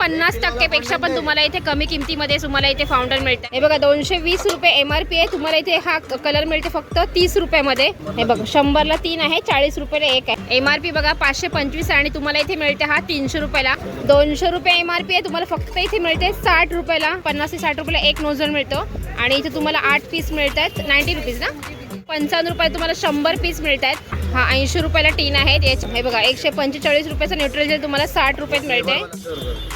पन्नास टक्केपेक्षा पण तुम्हाला इथे कमी किमतीमध्ये तुम्हाला इथे फाउंडर मिळतं. हे बघा दोनशे वीस रुपये एम आर पी आहे. तुम्हाला इथे हा कलर मिळते फक्त तीस रुपयामध्ये. हे बघा शंभरला तीन आहे चाळीस रुपयाला एक आहे. एम आर पी बघा पाचशे पंचवीस आहे आणि तुम्हाला इथे मिळते हा तीनशे रुपयाला. दोनशे रुपये एम आर पी आहे तुम्हाला फक्त इथे मिळते साठ रुपयाला. पन्नास ते साठ रुपयाला एक नोझल मिळतो. आणि इथे तुम्हाला आठ पीस मिळतात. नाईन्टी रुपीज ना? पंचावन्न रुपये तुम्हाला शंभर पीस मिळत आहेत. हा ऐंशी रुपयाला टीन आहेत. याचे हे बघा एकशे पंचेचाळीस रुपयाचं न्यूट्रल जेल तुम्हाला साठ रुपयात मिळते.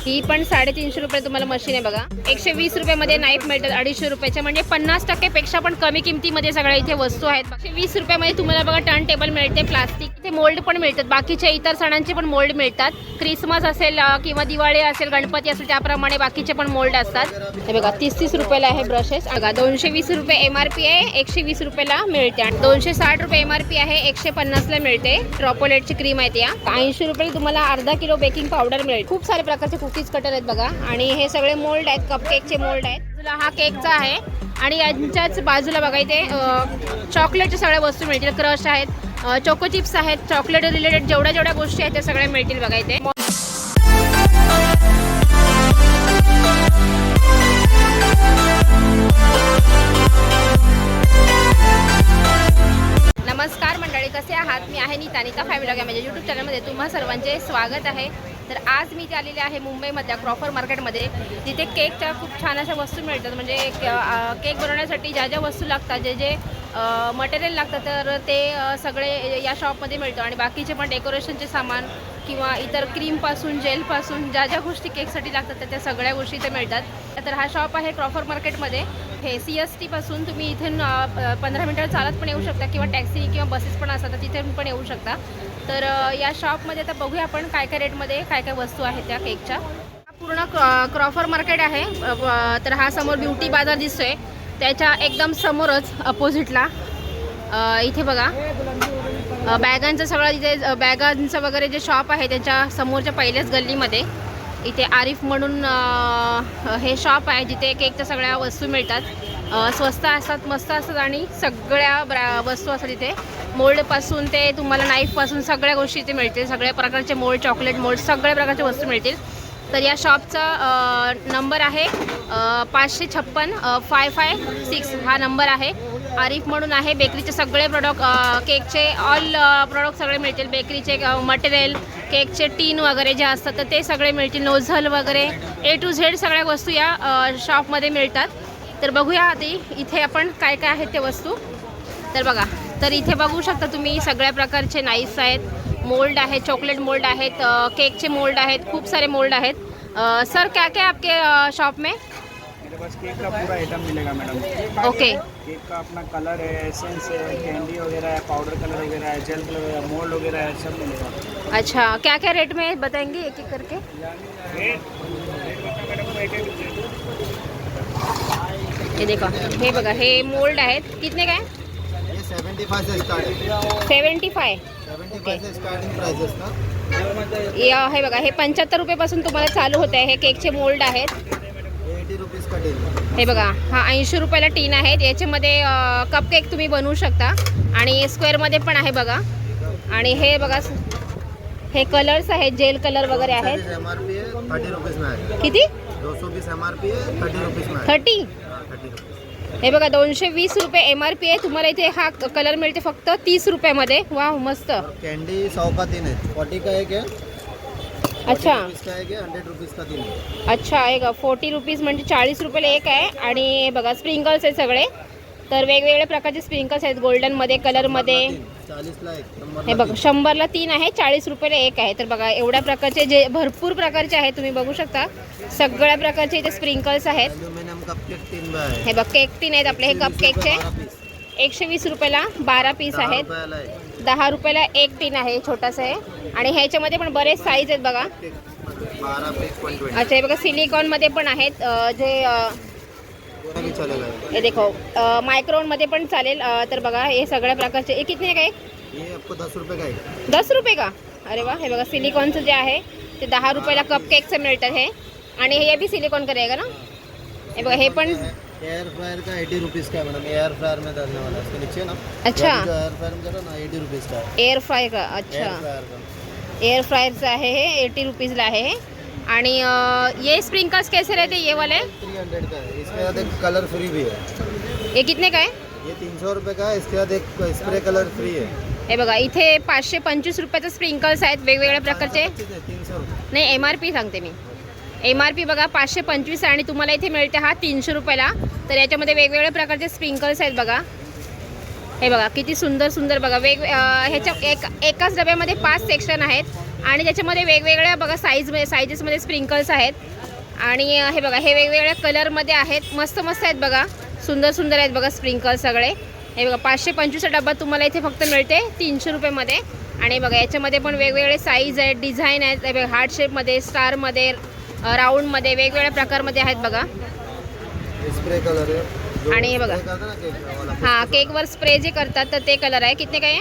ही पण साडेतीनशे रुपये तुम्हाला मशीन आहे बघा. एकशे वीस रुपयामध्ये नाईफ मिळतात अडीचशे रुपयाच्या म्हणजे पन्नास टक्केपेक्षा पण कमी किमतीमध्ये सगळ्या इथे वस्तू आहेत. एकशे वीस रुपयामध्ये तुम्हाला बघा टर्न टेबल मिळते प्लास्टिक इथे मोल्ड पण मिळतात. बाकीच्या इतर सणांचे पण मोल्ड मिळतात. क्रिसमस असेल किंवा दिवाळी असेल गणपती असेल त्याप्रमाणे बाकीचे पण मोल्ड असतात. हे बघा तीस तीस रुपयाला आहे ब्रशेस बघा दोनशे वीस रुपये एम आर पी आहे एकशे वीस रुपयाला मिळते. आणि दोनशे साठ रुपये एम आर पी आहे एकशे पन्नासला मिळते. ट्रॉपोलेटची क्रीम आहे त्या ऐंशी रुपये तुम्हाला अर्धा किलो बेकिंग पावडर मिळेल. खूप सारे प्रकारचे कुकीज कटर आहेत बघा. आणि हे सगळे मोल्ड आहेत कपकेकचे मोल्ड आहेत. तुला हा केकचा आहे. आणि यांच्याच बाजूला बघा इथे चॉकलेटच्या सगळ्या वस्तू मिळतील. क्रश आहेत चोको चिप्स आहेत चॉकलेट रिलेटेड जेवढ्या जेवढ्या गोष्टी आहेत त्या सगळ्या मिळतील बघा इथे. Thank you. कसे आहात? मी आहे नीता नीता फॅमिली या माझ्या यूट्यूब चॅनलमध्ये तुम्हा सर्वांचे स्वागत आहे. तर आज मी इथे आलेले आहे मुंबईमधल्या क्रॉफर मार्केटमध्ये. तिथे केकच्या खूप छान अशा वस्तू मिळतात. म्हणजे केक बनवण्यासाठी ज्या ज्या वस्तू लागतात जे जे मटेरियल लागतं तर ते सगळे या शॉपमध्ये मिळतं. आणि बाकीचे पण डेकोरेशनचे सामान किंवा इतर क्रीमपासून जेलपासून ज्या ज्या गोष्टी केकसाठी लागतात त्या- त्या सगळ्या गोष्टी इथे मिळतात. तर हा शॉप आहे क्रॉफर मार्केटमध्ये. हे सी एस टीपासून तुम्ही इथून पंधरा मिनटं चालत पण येऊ शकता किंवा टॅक्सी किंवा बसेस पण असतात तर तिथे पण येऊ शकता. तर या शॉपमध्ये आता बघूया आपण काय काय रेटमध्ये काय काय वस्तू आहेत त्या केकच्या. पूर्ण क्रॉफर मार्केट आहे. तर हा समोर ब्युटी बाजार दिसतोय. त्याच्या एकदम समोरच अपोजिटला इथे बघा. बॅगांचं सगळं इथे बॅगांचं वगैरे जे शॉप आहे त्याच्या समोरच्या पहिल्याच गल्लीमध्ये. इथे आरिफ म्हणून हे शॉप आहे जिथे केकच्या सगळ्या वस्तू मिळतात. स्वस्त असतात मस्त असतात आणि सगळ्या ब्रा वस्तू असतात इथे. मोल्डपासून ते तुम्हाला नाईफपासून सगळ्या गोष्टी इथे मिळतील. सगळ्या प्रकारचे मोल्ड चॉकलेट मोल्ड सगळ्या प्रकारच्या वस्तू मिळतील. तर या शॉपचा नंबर आहे पाचशे छप्पन फाय फाय सिक्स हा नंबर आहे. आरिफ म्हणून आहे. बेकरीचे सगळे प्रोडक्ट केकचे ऑल प्रोडक्ट सगळे मिळतील. बेकरीचे मटेरियल केकचे टीन वगैरे जे असतात तर ते सगळे मिळतील. नोझल वगैरे ए टू झेड सगळ्या वस्तू या शॉपमध्ये मिळतात. तर बघूया आधी इथे आपण काय काय आहेत ते वस्तू. तर बघा तर इथे बघू शकता तुम्ही सगळ्या प्रकारचे नाईस आहेत. मोल्ड आहेत चॉकलेट मोल्ड आहेत केकचे मोल्ड आहेत खूप सारे मोल्ड आहेत. सर क्या क्या आपके शॉप में? पास केक का पूरा आइटम मिलेगा मैडम ओके केक का अपना कलर है एसेंस है कैंडी वगैरह है पाउडर कलर वगैरह है जेल कलर है मोल्ड वगैरह है सब मिलेगा। अच्छा क्या क्या रेट में बताएँगे एक एक करके? हे देखो हे बघा हे मोल्ड आहेत. कितने काय ये सेवन्टी फाय. सेवेंटी फाइव से स्टार्टिंग प्राइसेस का या हे बघा हे पंच्याहत्तर रुपयेपासून तुम्हाला चालू होत आहे हे केकचे मोल्ड आहेत. हे बघा हा ऐंशी रुपयाला टीन आहेत. याच्यामध्ये कप केक तुम्ही बनवू शकता. आणि स्क्वेअरमध्ये पण आहे बघा. आणि हे बघा हे कलर्स आहेत जेल कलर वगैरे आहेत. किती? थर्टी? है बघा दोनशे वीस रुपये एम आर पी आहे. तुम्हाला इथे हा कलर मिळते फक्त तीस रुपयामध्ये. वा मस्त. कैंडी सौ का तीन है फोर्टी का एक है अच्छा. का हंड्रेड रुपीज़ का तीन अच्छा एक फोर्टी रुपीज म्हणजे चाळीस रुपयाला एक आहे आणि बघा स्प्रिंकल्स आहेत सगळे. तर वेगवेगळ्या प्रकारचे स्प्रिंकल्स आहेत गोल्डनमध्ये कलरमध्ये हे बघा शंभरला तीन आहे चाळीस रुपयाला एक आहे. तर बघा एवढ्या प्रकारचे जे भरपूर प्रकारचे आहेत तुम्ही बघू शकता. सगळ्या प्रकारचे इथे स्प्रिंकल्स आहेत. है बघ केक तीन आहेत आपले. हे कप केकचे एकशे वीस रुपयाला बारा पीस आहेत. दहा रुपयाला एक टीन आहे छोटासा आहे. आणि ह्याच्यामध्ये पण बरेच साईज आहेत बघा. अच्छा हे बघा सिलिकॉनमध्ये पण आहेत. जे हे देखो मायक्रोनमध्ये पण चालेल. तर बघा हे सगळ्या प्रकारचे. हे आहे काय? दस रुपये का? दस रुपये का अरे वा हे बघा सिलिकॉनचं जे आहे ते दहा रुपयाला कप केकचं मिळतात हे. आणि हे बी सिलिकॉन करेगा ना? हे बघा हे पण एयर फ्रायर का एटी रुपीज़ का मैडम एयर फ्रायर में डालने वाला है इसके नीचे ना। अच्छा। एयर फ्रायर में ना एटी रुपीज़ का है। एअर फ्राय का एयर अच्छा। फ्रायरचं आहे हे एटी रुपीजला आहे हे आणि अ, ये स्प्रिंकल्स कैसे रहते ये वाले? थ्री हंड्रेड का है। इसके साथ एक कलर फ्री भी है। ये कितने का आहे ये तीन सौ रुपये का है। इसके साथ एक स्प्रे कलर फ्री है। हे बघा इथे पाचशे पंचवीस रुपयाचे स्प्रिंकल्स आहेत वेगवेगळ्या प्रकारचे. तीन सौ रुपये. नाही एम आर पी सांगते मी. एम आर पी बघा पाचशे पंचवीस आहे आणि तुम्हाला इथे मिळते हा तीनशे रुपयाला. तर याच्यामध्ये वेगवेगळ्या प्रकारचे स्प्रिंकल्स आहेत बघा. हे बघा किती सुंदर सुंदर बघा. वेग ह्याच्या एक एकाच डब्यामध्ये पाच सेक्शन आहेत आणि त्याच्यामध्ये वेगवेगळ्या बघा साईजमध्ये साईजेसमध्ये स्प्रिंकल्स आहेत. आणि हे बघा हे वेगवेगळ्या कलरमध्ये आहेत. मस्त मस्त आहेत बघा. सुंदर सुंदर आहेत बघा स्प्रिंकल्स सगळे. हे बघा पाचशे पंचवीसचा डब्बा तुम्हाला इथे फक्त मिळते तीनशे रुपयेमध्ये. आणि बघा याच्यामध्ये पण वेगवेगळे साईज आहेत डिझाईन आहेत. हे बघा हार्ट शेपमध्ये स्टारमध्ये राऊंडमध्ये वेगवेगळ्या प्रकारमध्ये आहेत बघा. स्प्रे कलर जो आणि हे बघा. हां केकवर स्प्रे जे करतात तर ते कलर आहे. कितने काय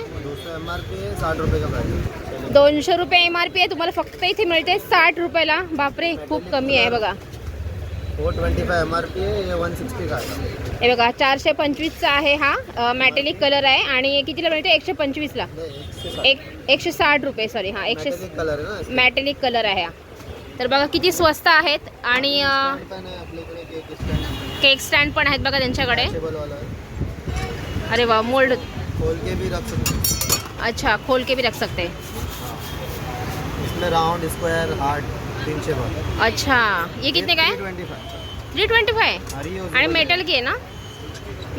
दोनशे रुपये एम आर पी आहे. तुम्हाला फक्त इथे मिळते साठ रुपयाला. बापरे खूप कमी आहे बघा. है है बघा चारशे पंचवीसचा आहे हा. मॅटेलिक कलर आहे. आणि कितीला मिळते? एकशे पंचवीसला. एक एकशे साठ रुपये सॉरी हां एकशे मॅटेलिक कलर आहे हा. तर बघा किती स्वस्त आहेत आणि केक स्टँड पण आहेत बघा त्यांच्याकडे. अरे वा मोल्ड. खोल के भी रख सकते. अच्छा खोल के भी रख सकते. इसमें राउंड स्क्वायर हार्ट तीनशे अच्छा. ये कितने का है? थ्री ट्वेंटी फाय आणि मेटल की आहे ना?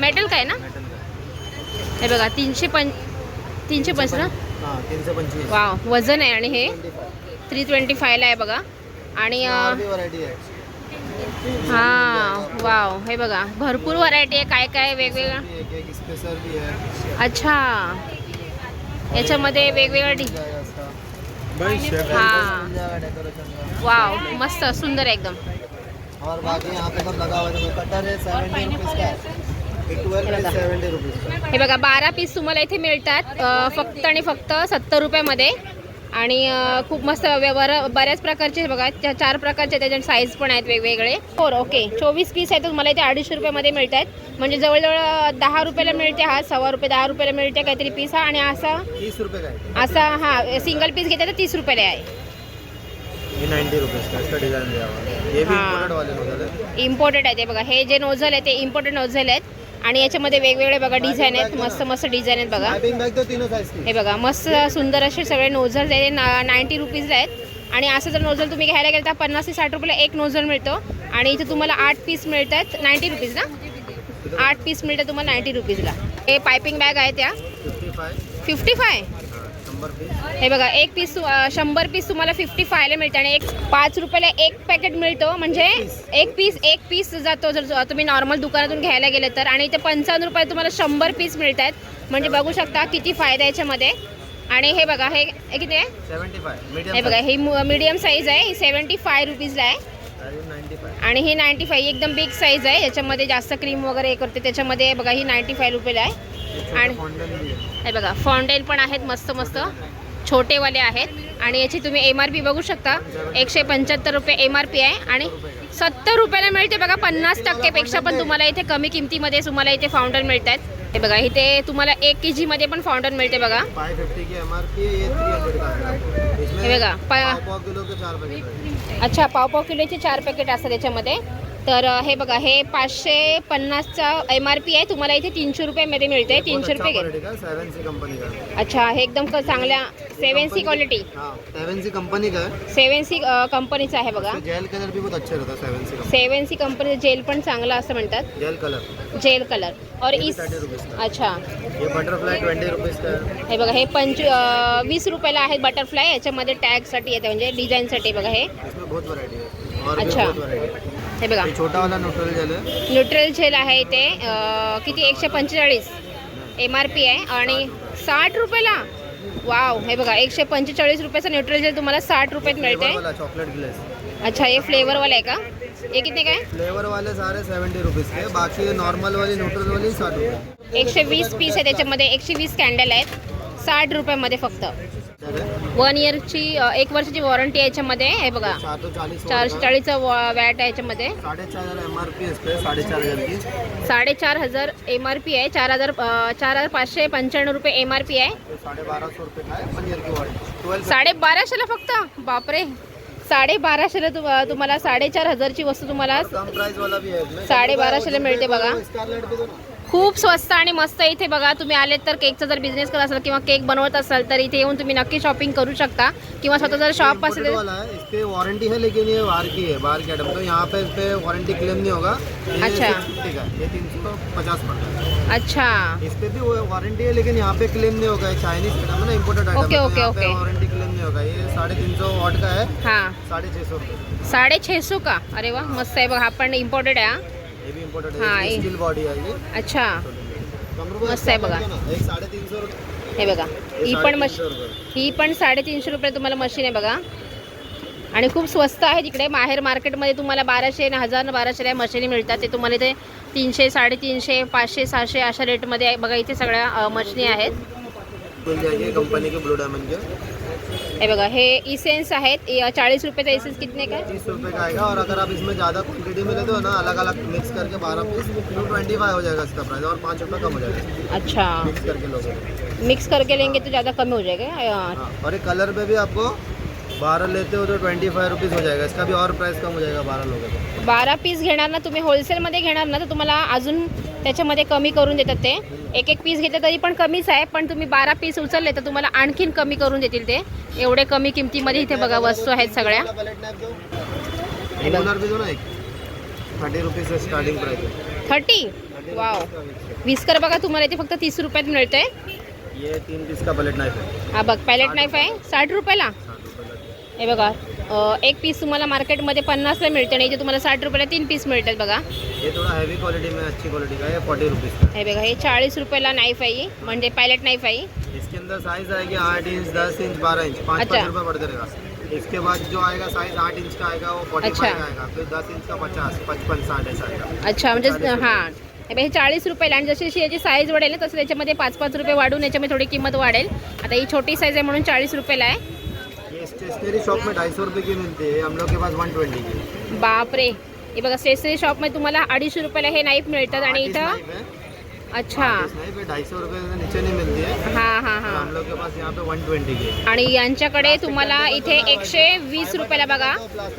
मेटल काय ना? हे. बघा तीनशे पं तीनशे पंच ना? वाव वजन आहे आणि हे 25. थ्री ट्वेंटी फायला आहे बघा. आणि है वाव. हे बघा भरपूर व्हरायटी आहे काय काय वेगवेगळं अच्छा. याच्यामध्ये वेगवेगळं डि मिल जाएगा इसका हां वाव मस्त सुंदर आहे एकदम. और बाकी यहाँ पे सब लगा हुआ है कटर है सेवेंटी रुपीज़ का है। है। बघा. बारा पीस तुम्हाला इथे मिळतात फक्त आणि फक्त सत्तर रुपयामध्ये. आणि खूप मस्त वे- बर- बऱ्याच प्रकारचे बघा त्या चार प्रकारचे त्याच्यात साईज पण आहेत वेगवेगळे. हो ओके चोवीस पीस आहेत तुम्हाला इथे अडीचशे रुपयामध्ये मिळत आहेत म्हणजे जवळजवळ दहा रुपयाला मिळते हा सव्वा रुपये दहा रुपयाला मिळते काहीतरी पीस हा. आणि असा तीस रुपये असा हा सिंगल पीस घेते तर तीस रुपयाला आहे. इम्पोर्टेड आहे ते बघा. हे जे नोझल आहे ते इम्पोर्टेड नोझल आहेत. आणि याच्यामध्ये वेगवेगळे बघा डिझाईन आहेत. मस्त मस्त डिझाईन आहेत बघा. हे बघा मस्त सुंदर असे सगळे नोझल्स आहे ना नाईन्टी रुपीजला आहेत. आणि असं जर नोझल तुम्ही घ्यायला गेलं तर पन्नास ते साठ रुपयाला एक नोझल मिळतो. आणि इथे तुम्हाला आठ पीस मिळतात नाईन्टी रुपीज ना? आठ पीस मिळतात तुम्हाला नाईन्टी रुपीजला हे पायपिंग बॅग आहे त्या. फिफ्टी फाय हे बघा एक पीस शंभर पीस तुम्हाला फिफ्टी फायला मिळते आणि एक पाच रुपयाला एक पॅकेट मिळतो. म्हणजे एक पीस एक पीस जातो. जर तुम्ही नॉर्मल दुकानातून घ्यायला गेले तर. आणि इथे पंचावन्न रुपये तुम्हाला शंभर पीस मिळत आहेत म्हणजे बघू शकता किती फायदा याच्यामध्ये. आणि हे बघा हे किती आहे? हे बघा ही मीडियम साईज आहे. ही सेवन्टी फाय रुपीजला आहे. आणि ही नाईन्टी फाय एकदम बिग साईज आहे. याच्यामध्ये जास्त क्रीम वगैरे हे करते. त्याच्यामध्ये बघा ही नाईन्टी फाय रुपयाला आहे. आणि है हे बघा फॉन्डेल पण आहेत मस्त मस्त छोटेवाले आहेत आणि याची तुम्ही एम आर पी बघू शकता. एकशे पंच्याहत्तर रुपये एम आर पी आहे आणि सत्तर रुपयाला मिळते बघा पन्नास टक्केपेक्षा पण तुम्हाला इथे कमी किमतीमध्ये तुम्हाला इथे फाउंडन मिळतात हे बघा इथे तुम्हाला एक के जीमध्ये पण फाउंडन मिळते बघा. है बघा पा- पाव पाव किलो के चार पैकेट अच्छा पाव पाव किलोचे चार पॅकेट असतात त्याच्यामध्ये तर हे बघा हे पाचशे पन्नासचा एम आर पी आहे. तुम्हाला इथे तीनशे रुपयामध्ये मिळते तीनशे रुपये घे है अच्छा हे एकदम चांगल्या सेवन सी क्वालिटी हाँ सेवन सी कंपनी का? है सेवन सी कंपनीचं आहे बघा. जेल कलर भी बहुत अच्छा रहता है सेवन सी सेवन सी कंपनीचं जेल पण चांगलं असं म्हणतात. जेल कलर जेल कलर और इस अच्छा. ये बटरफ्लाई ट्वेंटी रुपीज़ का? है हे बघा हे पंच वीस रुपयाला आहे बटरफ्लाय याच्यामध्ये टॅगसाठी येते म्हणजे डिझाईनसाठी बघा हे. बहुत है अच्छा। है बघा. ये छोटा वाला न्यूट्रल जेल न्यूट्रल जेल आहे इथे अ, किती? एकशे पंचेचाळीस. एम आर पी आहे. आणि साठ रुपयाला? वाव हे बघा एकशे पंचेचाळीस रुपयाचं न्यूट्रल जेल तुम्हाला साठ रुपयात मिळते. वाला चॉकलेट ग्लेस अच्छा हे फ्लेवरवाला आहे का? हे किती काय? फ्लेवर वाले सारे सेवेंटी रुपीज़ के बाकी नॉर्मल वाली न्यूट्रल वाली साठ रुपये. एकशे वीस पीस आहे त्याच्यामध्ये. एकशे वीस कॅन्डल आहेत. साठ रुपयामध्ये फक्त. वन इयरची एक वर्षाची वॉरंटी आहे याच्यामध्ये हे बघा. चारशे चाळीसचं वॅट आहे याच्यामध्ये. साडेचार हजार एम आर पी आहे चार हजार चार हजार पाचशे पंच्याण्णव रुपये एम आर पी आहे. तो साढ़े बारह सौ रुपये का है पनीर की वाली ट्वेल्व साडे बाराशेला फक्त? बापरे. साडे बाराशेला तुम तुम्हाला साडेचार हजारची वस्तू तुम्हाला कम प्राइस वाला भी है इसमें साढ़े बाराशेला मिळते बघा. खूप स्वस्त आणि मस्त इथे बघा तुम्ही आलेत तर केकचा जर बिझनेस करत असाल किंवा केक बनवत असाल तर इथे येऊन तुम्ही नक्की शॉपिंग करू शकता. किंवा स्वतः जर शॉप असेल है पे वारंटी है लेकिन ये बाहर की है बाहर की आइटम तो यहाँ पे इस पे वारंटी क्लेम नहीं होगा। अच्छा। 650 का है, ये तीन सौ पचास पड़ता है। अच्छा। इस पे भी वारंटी है लेकिन यहाँ पे क्लेम नहीं होगा चाइनीज आइटम है ना imported item okay, okay, okay. Warranty claim नहीं होगा। ये साढ़े तीन सौ वॉट का है। हां। साढ़े छः सौ। रुपये साडे छेसो का? अरे वा मस्त आहे बघा हा पण इम्पोर्टेड आहे हा. इम्पोर्टेड हाँ, है स्टील बॉडी है ये अच्छा. कमर को मस्त है बघा. एक साढ़े तीन सौ रुपये. हे बघा. ये ही पण साढ़े मश तीन सौ रुपये. ही पण साडेतीनशे रुपये तुम्हाला मशीन आहे बघा. आणि खूप स्वस्त आहे तिकडे. माहेर मार्केटमध्ये तुम्हाला बाराशे आणि हजार बाराशेला या मशिनी मिळतात. ते तुम्हाला इथे तीनशे साडेतीनशे पाचशे सहाशे अशा रेटमध्ये आहे. बघा इथे सगळ्या अ, मशिनी आहेत. कंपनी के ब्लू डायमंड के हे बघा हे इसेन्स आहेत. चालीस रुपये का इसेन्स कितने का? तीस रुपये का आएगा और अगर आप इसमें ज़्यादा क्वांटिटी में लेते हो ना अलग अलग मिक्स करके बारह पीस टू ट्वेंटी फाइव हो जाएगा इसका प्राइस और पाँच रुपये कम हो जाएगा। अच्छा। मिक्स करके लोगे। मिक्स करके लेंगे तो ज़्यादा कम हो जाएगा? हाँ और ये कलर में भी आपको बारह लेते हो तो ट्वेंटी फाइव रुपीज़ हो जाएगा। इसका भी और प्राइस कम हो जाएगा बारह लोगे तो बारा पीस घेणार ना तुम्ही होलसेलमध्ये घेणार ना तर तुम्हाला अजून त्याच्यामध्ये कमी करून देतात ते. एक एक पीस घेतलं तरी पण कमीच आहे पण तुम्ही बारा पीस उचलले तर तुम्हाला आणखीन कमी करून देतील ते. एवढे कमी किमतीमध्ये इथे बघा वस्तू आहेत सगळ्या. भी दो ना एक? थर्टी रुपीज़ से स्टार्टिंग प्राइस है थर्टी? वाव. विस्कर बघा तुम्हाला इथे फक्त तीस रुपयात मिळतंय. ये तीन पीस का पैलेट नाइफ है हा बघ पॅलेट नाईफ आहे. साठ रुपयाला? का। हे बघा एक पीस तुम्हाला मार्केटमध्ये पन्नासला मिळते आणि इथे तुम्हाला साठ रुपयाला तीन पीस मिळतात बघा. थोड़ा हैवी क्वालिटी में अच्छी क्वालिटी का? है फोर्टी रुपीज़ का? हे बघा हे चाळीस रुपयाला नाईफ आहे ही, म्हणजे पॅलेट नाईफ आहे ही. इसके अंदर साइज आएगी आठ इंच दस इंच बारह इंच पाँच अच्छा। पाँच रुपये रहेगा। इसके बाद जो आएगा साइज आठ इंच का आएगा वो फोर्टी अच्छा। का आएगा। फिर दस इंच का पचास पचपन साठ ऐसा आएगा। अच्छा म्हणजे हां. हे बघा, हे चाळीस रुपयाला आणि जशी याची साईज वाढेल तसं त्याच्यामध्ये पाच पाच रुपये वाढून याच्यामध्ये थोडी किंमत वाढेल. आता ही छोटी साईज आहे म्हणून चाळीस रुपयाला आहे. स्टेशनरी शॉप में ढाई सौ रुपये की मिलती है हम लोग के पास वन ट्वेंटी की बापरे. हे बघा स्टेशनरी शॉपमध्ये तुम्हाला अडीचशे रुपयाला हे नाईफ मिळतात आणि इथं अच्छा. आर्टिस्ट नाइफ है ढाई सौ रुपये से नीचे नहीं मिलती है हां हां. तो हां हम लोग के पास यहाँ पे वन ट्वेंटी की है आणि यांच्याकडे तुम्हाला इथे एकशे वीस रुपयाला बघा.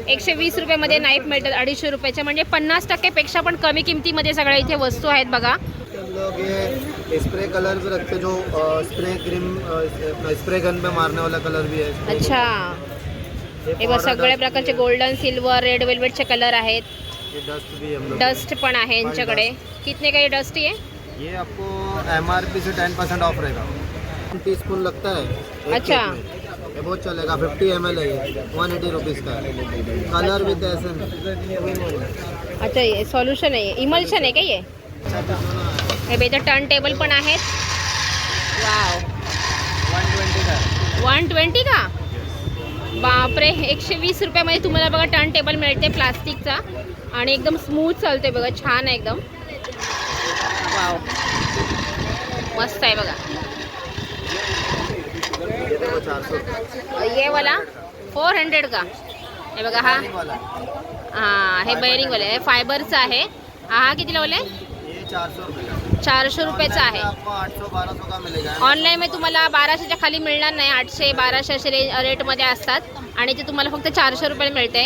एकशे वीस रुपयामध्ये नाईफ मिळतात. अडीचशे रुपयाच्या म्हणजे पन्नास टक्केपेक्षा पण कमी किमतीमध्ये सगळ्या इथे वस्तू आहेत बघा. स्प्रे कलर भी रखते जो स्प्रे क्रीम स्प्रे गन पे मारने वाला कलर भी है अच्छा। ये हे बघा powder सगळ्या प्रकारचे गोल्डन सिल्वर रेड वेल्वेटचे कलर आहेत। ये डस्ट भी है डस्ट पण आहे यांच्याकडे. कितने का ये डस्ट आहे ये आपको एमआरपी से टेन परसेंट ऑफ़ रहेगा। टी स्पून लगता है अच्छा। ये बहुत चलेगा। फिफ्टी एम एल है ये। वन एटी रुपीज़ का है। कलर विद एसन अच्छा ये सॉल्युशन आहे इमल्शन आहे का ये? हे बे इथं टर्न टेबल पण आहेत. वाव वन ट्वेंटी का? बापरे एकशे वीस रुपयामध्ये तुम्हाला बघा टर्न टेबल मिळते प्लास्टिकचा. आणि एकदम स्मूथ चालते बघा छान आहे एकदम. वाव मस्त आहे बघा. ये वाला फोर हंड्रेड का? हे बघा हा. हा हां हे बेअरिंगवाले आहे. फायबरचं आहे. हा किती वाले? ये रुपये चारशे रुपयाचं आहे. ऑनलाईन मध्ये तुम्हाला बाराशेच्या खाली मिळणार नाही. आठशे बाराशे असे रे रेटमध्ये असतात. आणि ते तुम्हाला फक्त चारशे रुपये मिळते.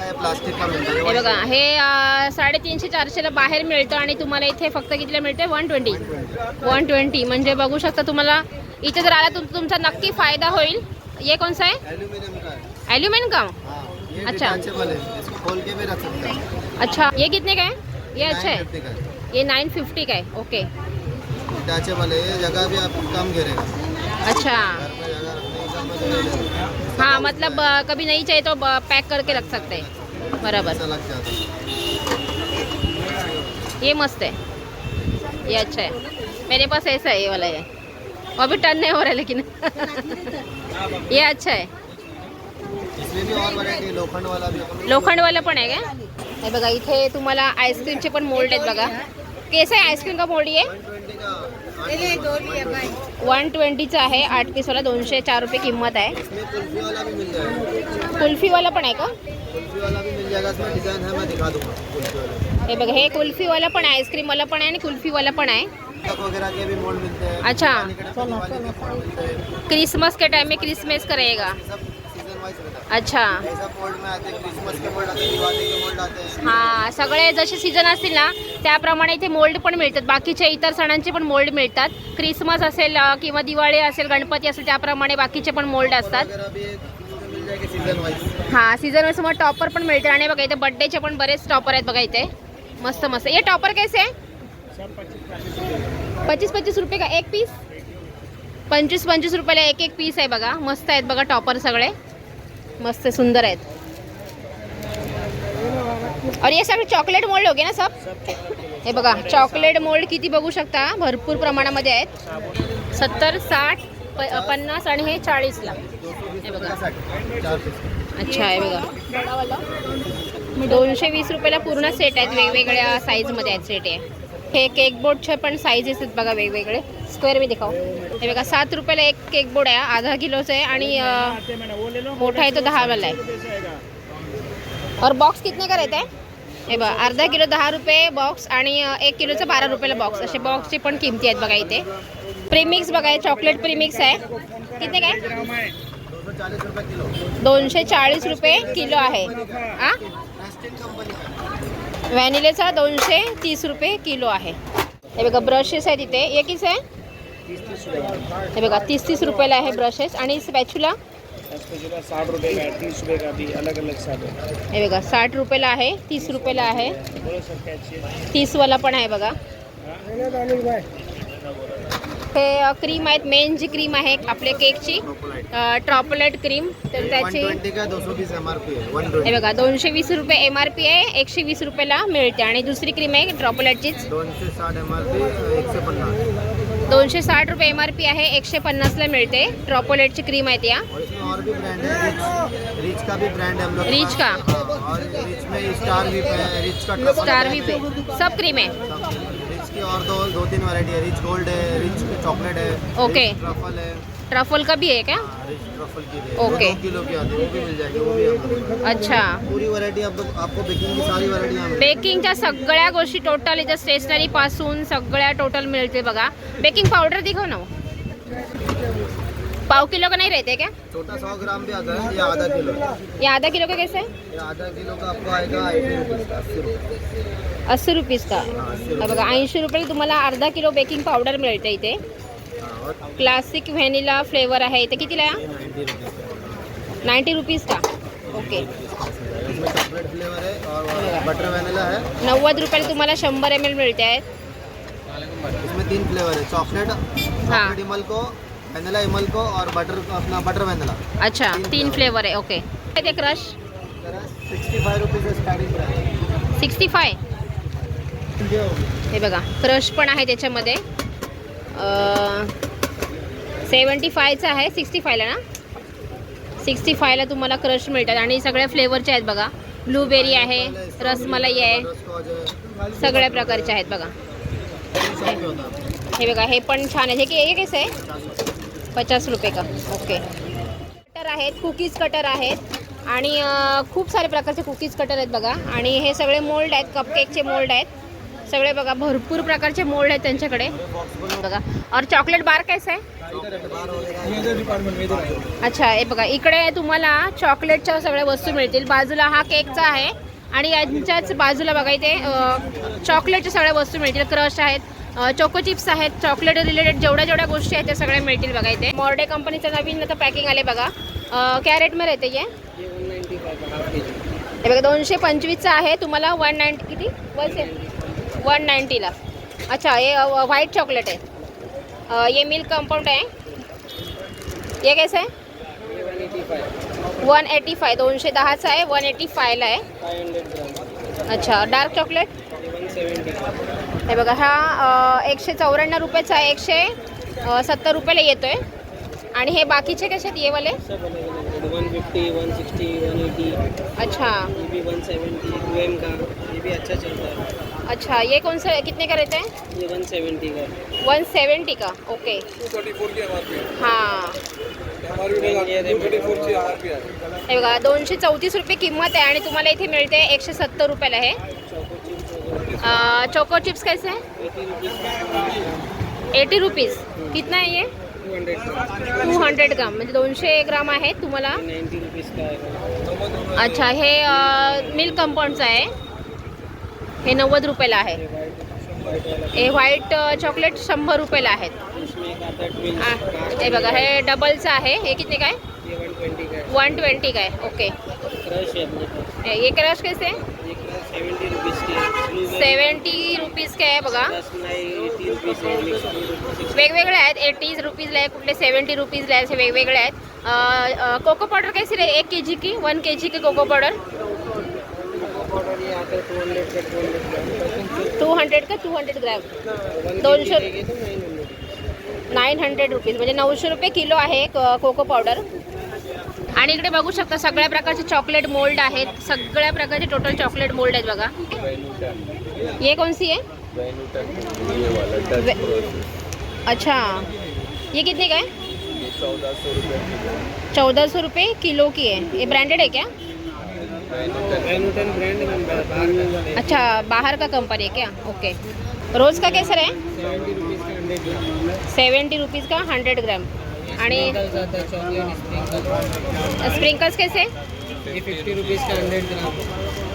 है बघा हे साडेतीनशे चारशेला बाहेर मिळतं आणि तुम्हाला इथे फक्त कितीला मिळते? वन ट्वेंटी वन ट्वेंटी म्हणजे बघू शकता तुम्हाला इथे जर आला तुम तुमचा नक्की फायदा होईल. ये कौन सा है एल्यूमिनियम का अच्छा। अच्छा. ये कितने का है ये अच्छा है 950 का है ये नाइन फिफ्टी का है ओके डिटैचेबल है ये जगह भी आप कम घेरेगा अच्छा। घर कम जगह हाँ। मतलब कभी नहीं चाहिए तो पैक करके रख सकते हैं। बराबर। लग जाता है। ये मस्त है। ये अच्छा है। मेरे पास ऐसा है ये वाला ये वो अभी टर्न नहीं हो रहा है लेकिन। ये अच्छा है। इसमें भी और लोखंड वाला भी। है पण आहे का? हे बघा इथे तुम्हाला आईस्क्रीमचे पण मोल्ड आहेत बघा. केस आहे? आईस्क्रीम का मोल्ड आहे? 120 का वन ट्वेंटीचं आहे आठ पीसवाला दोनशे चार रुपये किंमत आहे. इसमें कुल्फी वाला भी मिल जाएगा कुल्फीवाला पण आहे का? कुल्फी वाला भी मिल जाएगा इसमें डिजाइन है मैं दिखा दूंगा कुल्फी वाला बघा हे कुल्फीवाला पण आहे आईस्क्रीमवाला पण आहे आणि कुल्फीवाला पण आहे. हैं अच्छा। क्रिसमस के टाइम में क्रिसमस करेगा. अच्छा. हैं हैं हैं. हा सगळे जसे सीझन असतील ना त्याप्रमाणे इथे मोल्ड पण मिळतात. बाकीचे इतर सणांचे पण मोल्ड मिळतात. क्रिसमस असेल किंवा दिवाळी असेल गणपती असेल त्याप्रमाणे बाकीचे पण मोल्ड असतात. सीजन हा सीझन वाईज मग टॉपर पण मिळतात आणि बघा इथे बड्डेचे पण बरेच टॉपर आहेत बघा इथे. मस्त मस्त. ये टॉपर कैसे पच्चीस पच्चीस रुपये का? एक पीस पंचवीस पंचवीस रुपयाला एक एक पीस आहे बघा. मस्त आहेत बघा टॉपर सगळे. मस्त सुंदर आहेत. आणि हे सगळे चॉकलेट मोल्ड होते ना सब? हे बघा चॉकलेट मोल्ड किती बघू शकता? भरपूर प्रमाणामध्ये आहेत. सत्तर साठ प पन्नास आणि हे चाळीसला दो बघा. अच्छा आहे बघा. दोनशे वीस रुपयाला पूर्ण सेट आहेत वेगवेगळ्या साईजमध्ये आहेत सेट आहे हे केक बोर्डचे पण साईजेस आहेत बघा वेगवेगळे. स्क्वेअर मी दिखाव हे बघा सात रुपयाला एक केक बोर्ड आहे आधा किलोचं आहे आणि मोठा आहे तो दहा वाला और बॉक्स कितने का रहता है? हे बघा अर्धा किलो दहा रुपये बॉक्स आणि एक किलोचं बारा रुपयाला बॉक्स असे बॉक्सचे पण किमती आहेत बघा इथे. प्रीमिक्स बघा चॉकलेट प्रीमिक्स आहे. किती काय दोनशे चाळीस रुपये किलो आहे. आ? व्हॅनिलेचा दोनशे तीस रुपये किलो आहे. हे बघा ब्रशेस आहेत इथे. एकीच आहे? हे बघा तीस तीस रुपयाला आहे ब्रशेस आणि स्पॅच्युला साठ रुपये का तीस रुपये का भी अलग अलग साठ हे बघा साठ रुपयाला आहे तीस रुपयाला आहे. तीसवाला पण आहे बघा. हे क्रीम आहेत. मेन जी क्रीम आहे आपल्या केकची ट्रॉपलेट क्रीम तर त्याची है बघा दोनशे वीस रुपये एम आर पी आहे एकशे वीस रुपयाला मिळते. आणि दुसरी क्रीम आहे ट्रॉपलेटचीच दोनशे साठ रुपये एम आर पी आहे एकशे पन्नासला मिळते. ट्रॉपोलेटची क्रीम आहेत या. रिच का भी ब्रांड है रिच स्टार विप है रिच का ट्रफल स्टार है। वी पे सब क्रीम आहे की और दो दो तीन वैरायटी है रिच गोल्ड है रिच चॉकलेट है ओके। ट्रफल है ट्रफल का भी का हाँ, रिच ट्रफल की है ओके। दो किलो की आती है वो भी मिल जाएगी वो भी हम लोग के पास। अच्छा पूरी वैरायटी आप आपको बेकिंग की सारी वैरायटी यहाँ मिलेगी। बेकिंगच्या सगळ्या गोष्टी टोटल इथं स्टेशनरी पासून सगळ्या टोटल मिळते बघा बेकिंग पावडर दिखो ना पाव किलो का नहीं रहते क्या? छोटा सौ ग्राम भी आता है ये आधा किलो। ये आधा किलो का कैसे? है ये आधा किलो का आपको आएगा अस्सी रुपीज़ का। हाँ रुपये बघा ऐंशी रुपये तुम्हाला अर्धा किलो बेकिंग पावडर मिळते इथे. हाँ, क्लासिक व्हॅनिला फ्लेवर आहे. इथे कितीला ये नाइन्टी रुपीज़ का। नाईन्टी रुपीज़ का? ओके. है बटर वैनिला है। नव्वद रुपयाला तुम्हाला शंभर एम एल मिळते आहेत इसमें तीन फ्लेवर है चॉकलेट हाँ. इमल को वैनिला इमल को और बटर अपना बटर वैनिला अच्छा तीन फ्लेवर आहे ओके काय ते क्रश सिक्सटी रुपीज़ है। स्टार्टिंग सिक्स्टी फाय हे बघा क्रश पण आहे त्याच्यामध्ये. सेवन्टी फायचं आहे सिक्स्टी फायला ना? सिक्स्टी फायला तुम्हाला क्रश मिळतात. आणि सगळ्या फ्लेवरचे आहेत बघा. ब्लूबेरी आहे रसमलाई आहे. सगळ्या प्रकारचे आहेत बघा. हे बघा हे पण छान आहे. हे की हे कसं आहे? पचास रुपये का? ओके कटर आहेत कुकीज कटर आहेत. आणि खूप सारे प्रकारचे कुकीज कटर आहेत बघा. आणि हे सगळे मोल्ड आहेत कपकेकचे मोल्ड आहेत. सगळे बघा भरपूर प्रकारचे मोल्ड आहेत त्यांच्याकडे. बघा. और चॉकलेट बार कैसा आहे अच्छा हे बघा. इकडे तुम्हाला चॉकलेटच्या सगळ्या वस्तू मिळतील. बाजूला हा केकचा आहे. आणि यांच्याच बाजूला बघा इथे चॉकलेटच्या सगळ्या वस्तू मिळतील. क्रश आहेत. चोको चिप्स आहेत चॉकलेट रिलेटेड जेवढ्या जेवढ्या गोष्टी आहेत त्या सगळ्या मिळतील बघा इथे. मॉर्डे कंपनीचं नवीन आता पॅकिंग आले बघा. कॅरेटमध्ये येते ये हे बघा दोनशे पंचवीसचं आहे. तुम्हाला वन नाईन्टी किती? वन वन नाईन्टीला अच्छा हे व्हाईट चॉकलेट आहे. हे ये मिल्क कंपाऊंड आहे. ये कसं? आहे वन एटी फाय दोनशे दहाचा आहे वन एटी फायला आहे. अच्छा डार्क चॉकलेट हे बघा हा एकशे चौऱ्याण्णव रुपयाचा आहे एकशे सत्तर रुपयाला येतो आहे आणि हे बाकीचे कसे आहेत ये वाले? One fifty one sixty one eighty अच्छा. ये भी वन सेवेंटी टू एम का ये भी अच्छा चलता है। अच्छा ये कौन सा कितने का रहता है? ये वन सेवेंटी का वन सेवेंटी का ओके. हां। हे. बघा दोनशे चौतीस रुपये किंमत आहे आणि तुम्हाला इथे मिळते एकशे सत्तर रुपयाला अ, चोको चिप्स कैसे है? एटी रुपीज़ कितना है ये? Two hundred gram. म्हणजे दोनशे ग्राम आहे तुम्हाला? अच्छा हे मिल्क कंपाऊंडचं आहे. हे नव्वद रुपयाला आहे. हे व्हाईट चॉकलेट शंभर रुपयाला आहेत. एक है हे बघा हे डबलचं आहे. हे किती काय? वन ट्वेंटी है काय? ओके. है ये क्रश कैसे? ये क्रश सेवेंटी रुपीज़ की है ब्लूबेरी सेवन्टी रुपीज काय आहे बघा. वेगवेगळे आहेत एटीज रुपीजला आहे कुठले सेवन्टी रुपीजला आहे असे वेगवेगळे आहेत. कोको पावडर कैसे रे एक के जी की वन के जी की कोको पावडर टू हंड्रेड का टू हंड्रेड ग्रॅम दोनशे- नाईन हंड्रेड रुपीज म्हणजे नऊशे रुपये किलो आहे कोको पावडर आणि इकडे बघू शकता सगळ्या प्रकारचे चॉकलेट मोल्ड आहेत. सगळ्या प्रकारचे टोटल चॉकलेट मोल्ड आहेत बघा. ये कौन सी है? वे- अच्छा। ये कितने का है? चौदह सौ रुपये किलो की है। ये ब्रांडेड है क्या? अच्छा बाहर का कंपनी है क्या? ओके रोज का कैसर है? सेवेंटी रुपीज़ का हंड्रेड ग्राम आणि स्प्रिंकल्स कैसे? ये फिफ्टी रुपीज़ का हंड्रेड ग्राम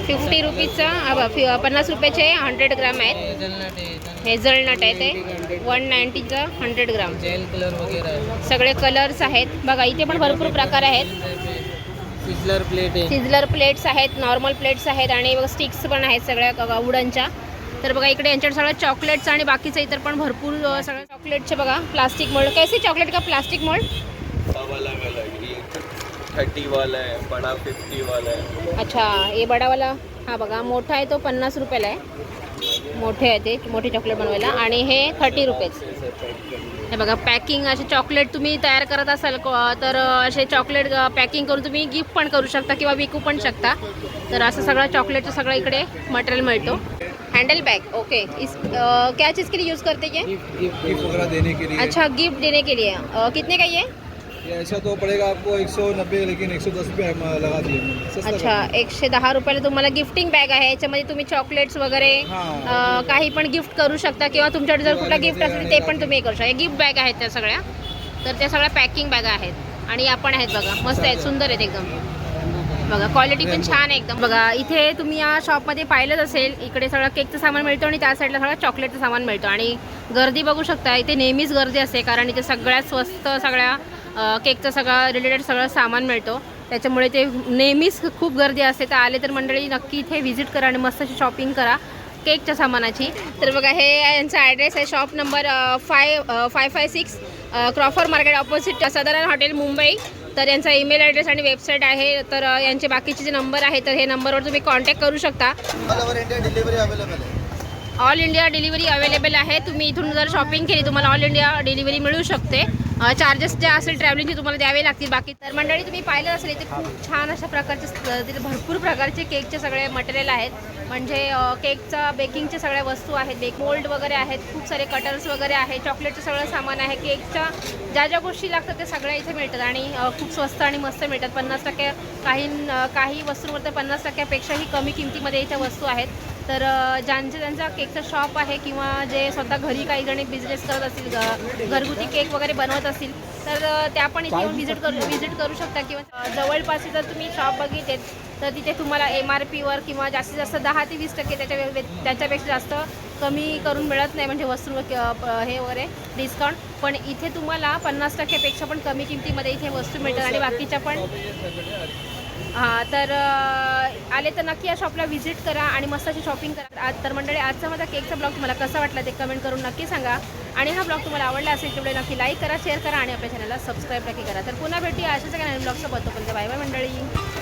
फिफ्टी रुपीजचा पन्नास रुपयाचे हंड्रेड ग्राम आहेत. हेजलनट हेझलनट आहे ते. वन नाईन्टीचं हंड्रेड ग्राम. सगळे कलर्स आहेत. बघा इथे पण भरपूर प्रकार आहेत. फिजलर प्लेट सिझलर प्लेट्स आहेत नॉर्मल प्लेट्स आहेत आणि बघा स्टिक्स पण आहेत सगळ्या वुडनच्या तर बघा इकडे यांच्याकडे सगळं चॉकलेट्स आणि बाकीचं इतर पण भरपूर अ, सगळं चॉकलेटचे बघा प्लास्टिक मोल्ड कैसे चॉकलेट का प्लास्टिक मोल्ड थर्टी वाला है बड़ा फिफ्टी वाला है अच्छा हे बडावाला हा बघा मोठा आहे तो पन्नास रुपयाला आहे. मोठे आहे ते मोठे चॉकलेट बनवायला. आणि हे थर्टी रुपीज हे बघा पॅकिंग असे चॉकलेट तुम्ही तयार करत असाल क- तर असे चॉकलेट पॅकिंग करून तुम्ही गिफ्ट पण करू शकता किंवा विकू पण शकता. तर असं सगळं चॉकलेटचं सगळं इकडे मटेरियल मिळतो. हँडल बॅग ओके इस क्या चीज़ के लिए यूज़ करते हैं अच्छा गिफ्ट देने के लिए. कितने का ये ये? ऐसा तो पड़ेगा आपको एक सौ नब्बे लेकिन एक सौ दस रुपये लगा दिए अच्छा एकशे दहा रुपयाला तुम्हाला गिफ्टिंग बॅग आहे याच्यामध्ये तुम्ही चॉकलेट्स वगैरे. अ, काही पण गिफ्ट करू शकता किंवा तुमच्याकडे जर कुठला गिफ्ट असेल ते पण तुम्ही हे करू शकता. गिफ्ट बॅग आहेत त्या सगळ्या. तर त्या सगळ्या पॅकिंग बॅग आहेत. आणि या पण आहेत बघा. मस्त आहेत सुंदर आहेत एकदम. बघा क्वालिटी पण छान आहे. एकदम. बघा इथे तुम्ही या शॉपमध्ये पाहिलंच असेल इकडे सगळं केकचं सामान मिळतं आणि त्या साईडला सगळं चॉकलेटचं सामान मिळतं. आणि गर्दी बघू शकता इथे नेहमीच गर्दी असते कारण इथे सगळ्यात स्वस्त सगळ्या केकचं सगळं रिलेटेड सगळं सामान मिळतो. त्याच्यामुळे ते नेहमीच खूप गर्दी असते. तर आले तर मंडळी नक्की इथे व्हिजिट करा आणि मस्त शॉपिंग करा केकच्या सामानाची. तर बघा हे यांचा ॲड्रेस आहे. Shop number five five five six Crawford market opposite southern hotel Mumbai तर यांचा ईमेल ॲड्रेस आणि वेबसाईट आहे. तर यांचे बाकीचे जे नंबर आहे तर हे नंबरवर तुम्ही कॉन्टॅक्ट करू शकता. All over India delivery available आहे. ऑल इंडिया डिलिव्हरी अवेलेबल आहे. तुम्ही इथून जर शॉपिंग केली तुम्हाला ऑल इंडिया डिलिव्हरी मिळू शकते. चार्जेस जे असेल ट्रॅव्हलिंगचे तुम्हाला द्यावे लागतील. बाकी तर मंडळी तुम्ही पाहिलं असेल इथे खूप छान अशा प्रकारचे तिथे भरपूर प्रकारचे केकचे सगळे मटेरियल आहेत. म्हणजे केकचा बेकिंगच्या सगळ्या वस्तू आहेत. बेक मोल्ड वगैरे आहेत. खूप सारे कटर्स वगैरे आहेत. चॉकलेटचं सगळं सामान आहे. केकच्या ज्या ज्या गोष्टी लागतात त्या सगळ्या इथे मिळतात. आणि खूप स्वस्त आणि मस्त मिळतात. पन्नास टक्के काही काही वस्तूंवर तर पन्नास टक्क्यापेक्षाही कमी किमतीमध्ये इथे वस्तू आहेत. तर ज्यांचे त्यांचा केकचं शॉप आहे किंवा जे स्वतः घरी काही जण बिझनेस करत असतील घरगुती केक वगैरे बनवत असतील तर त्या पण इथे येऊन व्हिजिट करू व्हिजिट करू शकता किंवा जवळपास जर तुम्ही शॉप बघितले तर तिथे तुम्हाला एम आर पीवर किंवा जास्तीत जास्त दहा ते वीस टक्के त्याच्या त्याच्यापेक्षा जास्त कमी करून मिळत नाही म्हणजे वस्तूंवर हे वगैरे डिस्काउंट पण इथे तुम्हाला पन्नास टक्क्यापेक्षा पण कमी किमतीमध्ये इथे वस्तू मिळतात आणि बाकीच्या पण तर आले तर नक्की या शॉपला व्हिजिट करा आणि मस्त अशी शॉपिंग करा. आज तर मंडळी आजचा माझा केकचा ब्लॉग तुम्हाला कसा वाटला ते कमेंट करून नक्की सांगा. आणि हा ब्लॉग तुम्हाला आवडला असेल तेवढे नक्की लाईक करा शेअर करा आणि आपल्या चॅनलला सबस्क्राईब नक्की करा. तर पुन्हा भेटी अशाच काय नवीन ब्लॉगचं बघतो पण बाय बाय मंडळी.